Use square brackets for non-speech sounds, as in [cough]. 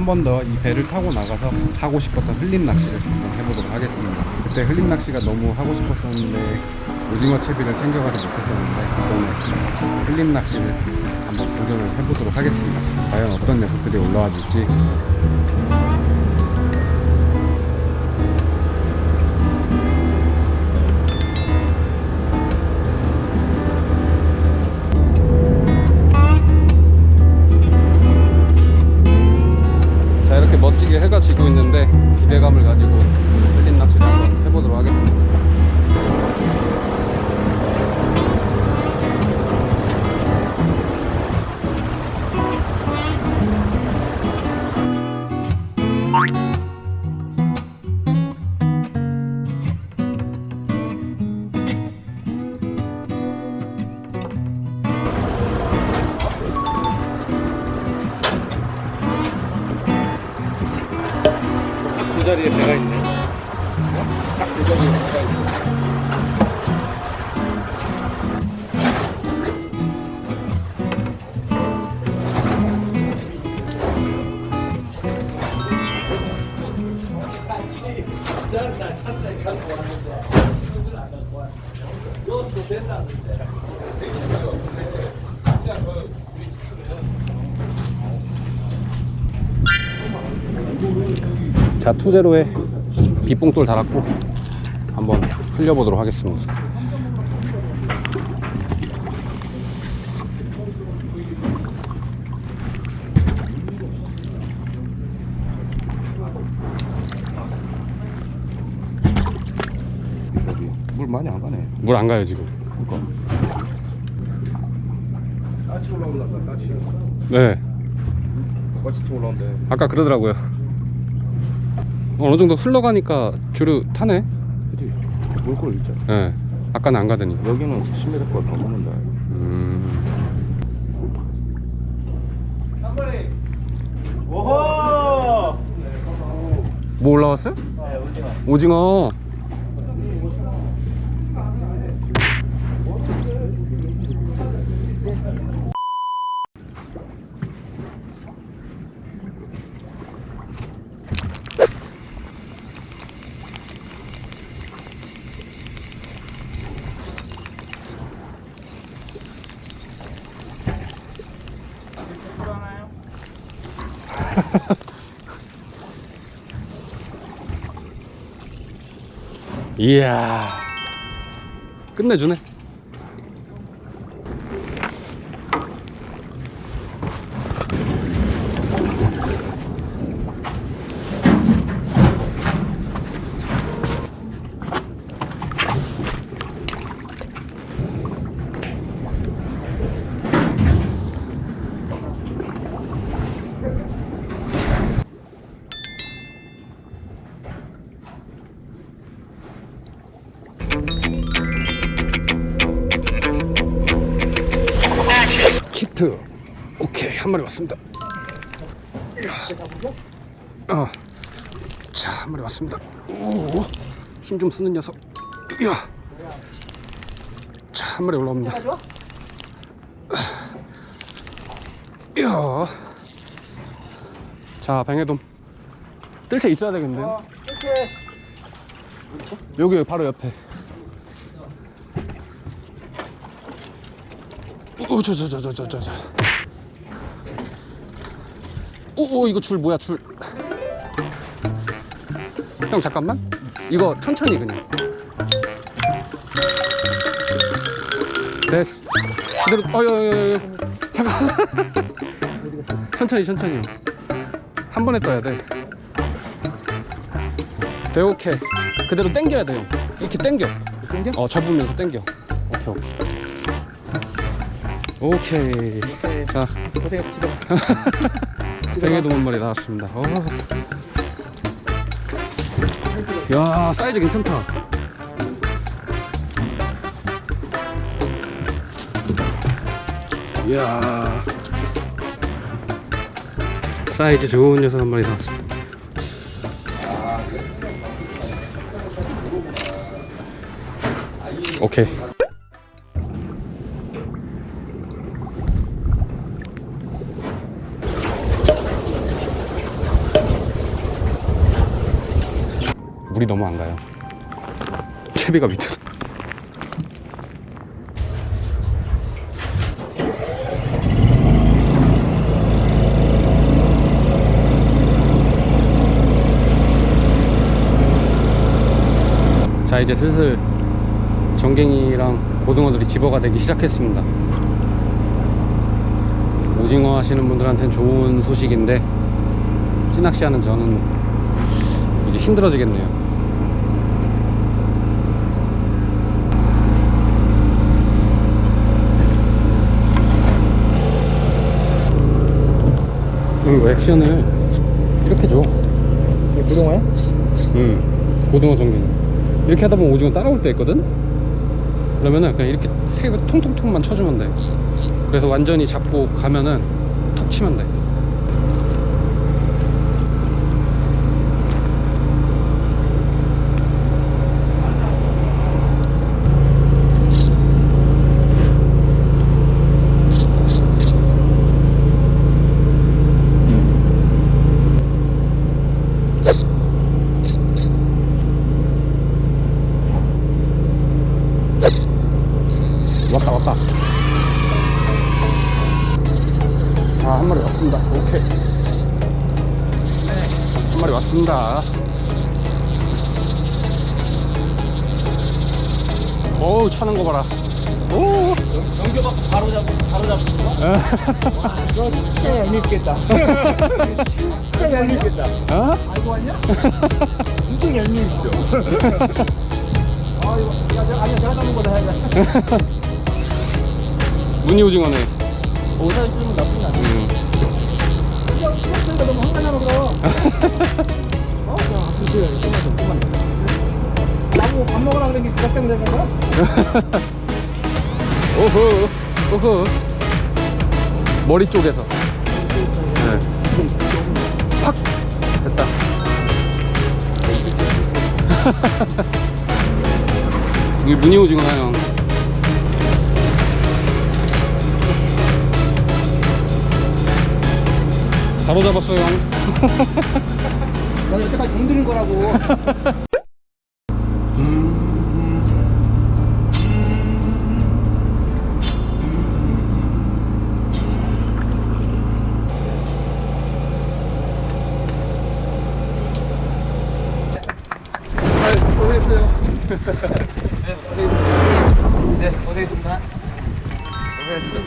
한 번 더 이 배를 타고 나가서 하고 싶었던 흘림 낚시를 한번 해보도록 하겠습니다. 그때 흘림 낚시가 너무 하고 싶었었는데 오징어 채비를 챙겨가서 못했었는데 이번에 흘림 낚시를 한번 도전을 해보도록 하겠습니다. 과연 어떤 녀석들이 올라와 줄지 해가 지고 있는데 기대감을 가지고 흘린 낚시를 한번 해보도록 하겠습니다 그 자리에 배가 있네. 딱 그 자리에 배가 있어 자 투제로에 빗봉돌 달았고 한번 흘려보도록 하겠습니다 물 많이 안 가네. 물 안 가요 지금 그러니까. 까치 올라올란다. 까치. 네 까치 좀 올라온대. 아까 그러더라고요 어느 정도 흘러가니까 주류 타네 그지. 물꼬 있잖아. 네 아까는 안 가더니 여기는 10m 거더 먹는다. 음... 오호! 뭐 올라왔어요? 네, 오징어. 이야. 끝내주네 한 마리 왔습니다. 어. 자 한 마리 왔습니다. 힘좀 쓰는 녀석. 이야. 자 한 마리 올라옵니다. 이야. 자 뱅에돔. 뜰채 있어야 되겠는데요? 여기 바로 옆에. 오, 저, 저, 저, 저, 저, 저, 저. 오, 오, 이거 줄 뭐야, 줄. 형, 잠깐만. 이거 천천히 그냥. 됐어. 그대로, 어여, 어여. 잠깐. 천천히, 천천히. 한 번에 떠야 돼. 네, 오케이. 그대로 당겨야 돼, 형. 이렇게 당겨. 당겨? 어, 접으면서 당겨. 오케이, 오케이. 오케이. 오케이. 자, 고생합시다. [laughs] 뱅에도 한 마리 나왔습니다. 어. 야, 사이즈 괜찮다. 이야. 사이즈 좋은 녀석 한 마리 나왔습니다. 오케이. 물이 너무 안 가요. 채비가 밑으로. 자 이제 슬슬 전갱이랑 고등어들이 집어가 되기 시작했습니다. 오징어 하시는 분들한테는 좋은 소식인데 찌낚시 하는 저는 이제 힘들어지겠네요. 이거 액션을 이렇게 줘. 이게 고등어야? 응, 고등어 전갱이. 이렇게 하다 보면 오징어 따라올 때 있거든? 그러면은 그냥 이렇게 세개 통통통만 쳐주면 돼. 그래서 완전히 잡고 가면은 톡 치면 돼. 왔다 왔다 아 한 마리 왔습니다. 오케이. 한 마리 왔습니다. 어우 차는 거 봐라. 오! 연결 받고 바로 잡고 바로 잡고 와 이거 진짜 얄밉겠다. 진짜 얄밉겠다. 어? 알고 왔냐? 진짜 얄밉죠. 아 이거 야 내가 아니야 내가 잡는 거다 해야 돼 무늬 오징어네 그런 게 그것 때문에 그런 거야? 오호 머리 쪽에서 네. 확 됐다 이게 무늬 오징어야 형 바로 잡았어 형 [laughs] 나 여태까지 공들인 거라고. 네, 고생했습니다. 고생했습니다.